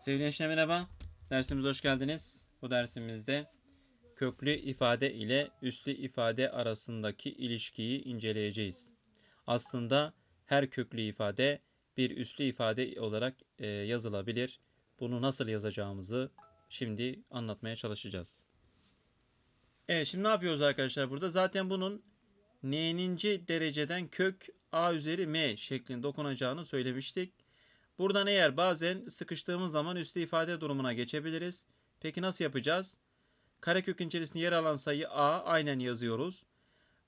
Sevgili gençler merhaba. Dersimize hoş geldiniz. Bu dersimizde köklü ifade ile üslü ifade arasındaki ilişkiyi inceleyeceğiz. Aslında her köklü ifade bir üslü ifade olarak e, yazılabilir. Bunu nasıl yazacağımızı şimdi anlatmaya çalışacağız. Evet şimdi ne yapıyoruz arkadaşlar burada? Zaten bunun n'ninci dereceden kök a üzeri m şeklinde okunacağını söylemiştik. Buradan eğer bazen sıkıştığımız zaman üslü ifade durumuna geçebiliriz. Peki nasıl yapacağız? Karekökün içerisinde yer alan sayı a aynen yazıyoruz.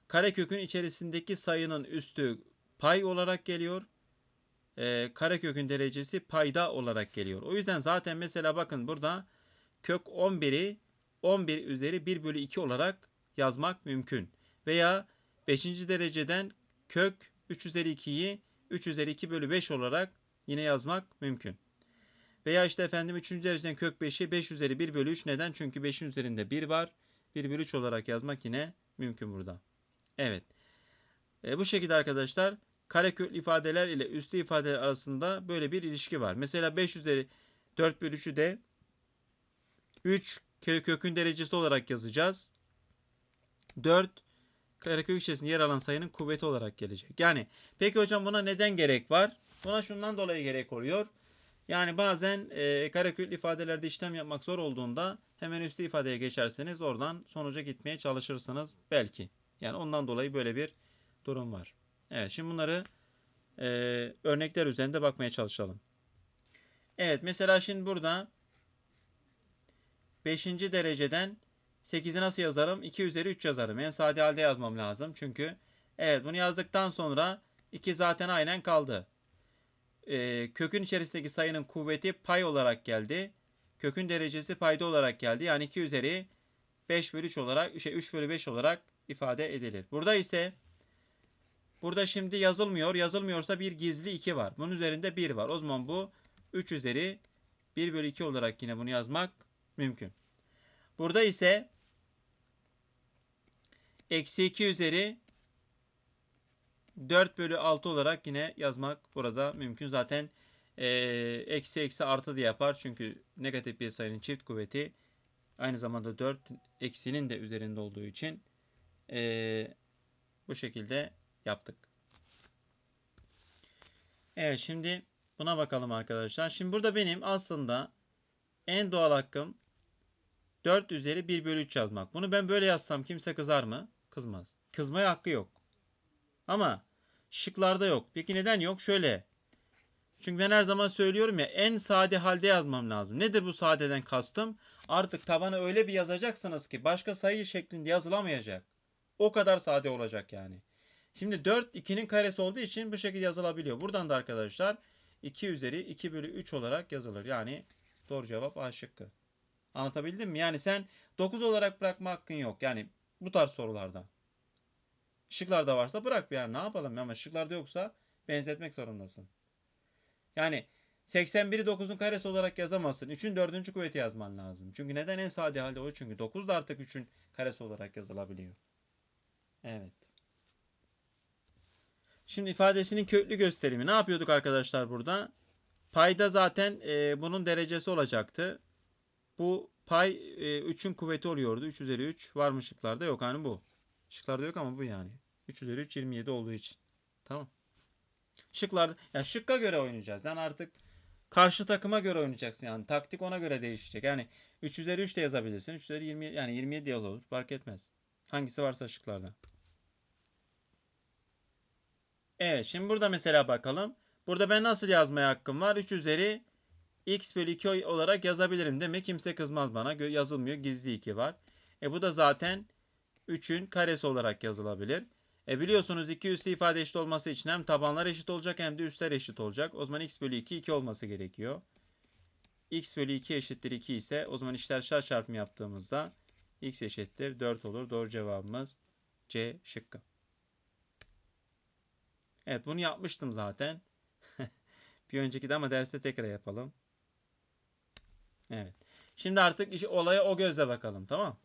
Karekökün içerisindeki sayının üstü pay olarak geliyor. Ee, karekökün derecesi payda olarak geliyor. O yüzden zaten mesela bakın burada kök 11'i 11 üzeri 1 bölü 2 olarak yazmak mümkün. Veya 5. dereceden kök 3 üzeri 2'yi 3 üzeri 2 bölü 5 olarak yine yazmak mümkün. Veya işte efendim 3. dereceden kök 5'i 5 üzeri 1 bölü 3 neden? Çünkü 5'in üzerinde 1 var. 1 bölü 3 olarak yazmak yine mümkün burada. Evet. E, bu şekilde arkadaşlar karekök ifadeler ile üslü ifadeler arasında böyle bir ilişki var. Mesela 5 üzeri 4 bölü 3'ü de 3 kökün derecesi olarak yazacağız. 4 karekök içerisinde yer alan sayının kuvveti olarak gelecek. Yani peki hocam buna neden gerek var? Buna şundan dolayı gerek oluyor. Yani bazen e, karekök ifadelerde işlem yapmak zor olduğunda hemen üstü ifadeye geçerseniz oradan sonuca gitmeye çalışırsınız belki. Yani ondan dolayı böyle bir durum var. Evet şimdi bunları e, örnekler üzerinde bakmaya çalışalım. Evet mesela şimdi burada 5. dereceden 8'i nasıl yazarım? 2 üzeri 3 yazarım. En sade halde yazmam lazım. Çünkü evet bunu yazdıktan sonra 2 zaten aynen kaldı. Ee, kökün içerisindeki sayının kuvveti pay olarak geldi. Kökün derecesi payda olarak geldi. Yani 2 üzeri 5 bölü 3 olarak şey 3 bölü 5 olarak ifade edilir. Burada ise burada şimdi yazılmıyor. Yazılmıyorsa bir gizli 2 var. Bunun üzerinde 1 var. O zaman bu 3 üzeri 1 bölü 2 olarak yine bunu yazmak mümkün. Burada ise eksi 2 üzeri 4 bölü 6 olarak yine yazmak burada mümkün. Zaten e, eksi eksi artı diye yapar. Çünkü negatif bir sayının çift kuvveti aynı zamanda 4 eksinin de üzerinde olduğu için e, bu şekilde yaptık. Evet şimdi buna bakalım arkadaşlar. Şimdi burada benim aslında en doğal hakkım 4 üzeri 1 bölü 3 yazmak. Bunu ben böyle yazsam kimse kızar mı? Kızmaz. Kızmaya hakkı yok. Ama şıklarda yok. Peki neden yok? Şöyle. Çünkü ben her zaman söylüyorum ya en sade halde yazmam lazım. Nedir bu sadeden kastım? Artık tabana öyle bir yazacaksınız ki başka sayı şeklinde yazılamayacak. O kadar sade olacak yani. Şimdi 4 2'nin karesi olduğu için bu şekilde yazılabiliyor. Buradan da arkadaşlar 2 üzeri 2 bölü 3 olarak yazılır. Yani doğru cevap A şıkkı. Anlatabildim mi? Yani sen 9 olarak bırakma hakkın yok. Yani bu tarz sorularda. Şıklarda varsa bırak yani ne yapalım ama şıklarda yoksa benzetmek zorundasın. Yani 81'i 9'un karesi olarak yazamazsın. 3'ün 4. kuvveti yazman lazım. Çünkü neden en sade halde o? Çünkü 9 da artık 3'ün karesi olarak yazılabiliyor. Evet. Şimdi ifadesinin köklü gösterimi. Ne yapıyorduk arkadaşlar burada? Payda zaten e, bunun derecesi olacaktı. Bu pay e, 3'ün kuvveti oluyordu. 3 üzeri 3 var mı şıklarda? Yok hani bu. Şıklarda yok ama bu yani. 3 üzeri 3 27 olduğu için. Tamam. Şıklarda ya şıkka göre oynayacağız. Yani artık karşı takıma göre oynayacaksın yani. Taktik ona göre değişecek. Yani 3 üzeri 3 de yazabilirsin. 3 üzeri 20 yani 27 de olur. Fark etmez. Hangisi varsa şıklarda. Evet şimdi burada mesela bakalım. Burada ben nasıl yazmaya hakkım var? 3 üzeri x bölü 2 olarak yazabilirim değil mi? Kimse kızmaz bana. Yazılmıyor. Gizli 2 var. E bu da zaten 3'ün karesi olarak yazılabilir. E biliyorsunuz iki üslü ifade eşit olması için hem tabanlar eşit olacak hem de üstler eşit olacak. O zaman x bölü 2 2 olması gerekiyor. x bölü 2 eşittir 2 ise o zaman işler çarpımı yaptığımızda x eşittir 4 olur. Doğru cevabımız C şıkkı. Evet bunu yapmıştım zaten. bir önceki de ama derste tekrar yapalım. Evet. Şimdi artık işi, olaya o gözle bakalım tamam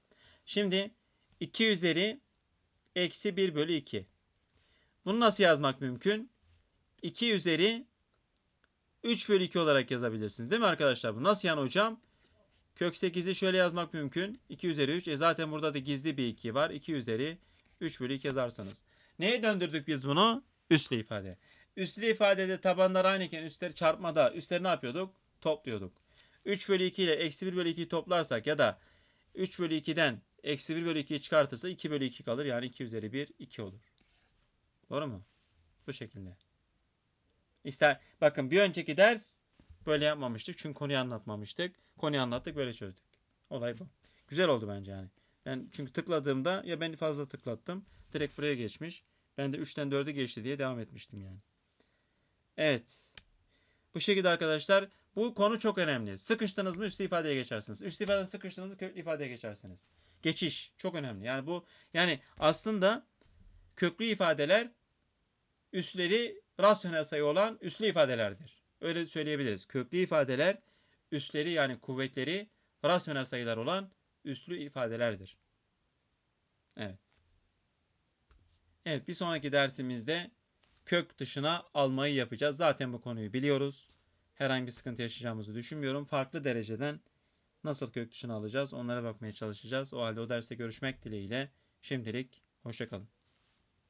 Şimdi 2 üzeri eksi 1 bölü 2. Bunu nasıl yazmak mümkün? 2 üzeri 3 bölü 2 olarak yazabilirsiniz. Değil mi arkadaşlar? Bu nasıl yani hocam? Kök 8'i şöyle yazmak mümkün. 2 üzeri 3. E zaten burada da gizli bir 2 var. 2 üzeri 3 bölü 2 yazarsanız. Neye döndürdük biz bunu? Üslü ifade. Üslü ifadede tabanlar aynıyken üstleri çarpmada üstleri ne yapıyorduk? Topluyorduk. 3 bölü 2 ile eksi 1 bölü 2'yi toplarsak ya da 3 bölü 2'den eksi 1 bölü 2'yi çıkartırsa 2 bölü 2 kalır. Yani 2 üzeri 1 2 olur. Doğru mu? Bu şekilde. İster bakın bir önceki ders böyle yapmamıştık. Çünkü konuyu anlatmamıştık. Konuyu anlattık böyle çözdük. Olay bu. Güzel oldu bence yani. Ben çünkü tıkladığımda ya ben fazla tıklattım. Direkt buraya geçmiş. Ben de 3'ten 4'e geçti diye devam etmiştim yani. Evet. Bu şekilde arkadaşlar bu konu çok önemli. Sıkıştınız mı üstü ifadeye geçersiniz. Üstü ifadede sıkıştınız mı köklü ifadeye geçersiniz. Geçiş çok önemli. Yani bu yani aslında köklü ifadeler üsleri rasyonel sayı olan üslü ifadelerdir. Öyle söyleyebiliriz. Köklü ifadeler üsleri yani kuvvetleri rasyonel sayılar olan üslü ifadelerdir. Evet. Evet bir sonraki dersimizde kök dışına almayı yapacağız. Zaten bu konuyu biliyoruz. Herhangi bir sıkıntı yaşayacağımızı düşünmüyorum. Farklı dereceden nasıl kök dışına alacağız onlara bakmaya çalışacağız. O halde o derste görüşmek dileğiyle. Şimdilik hoşçakalın.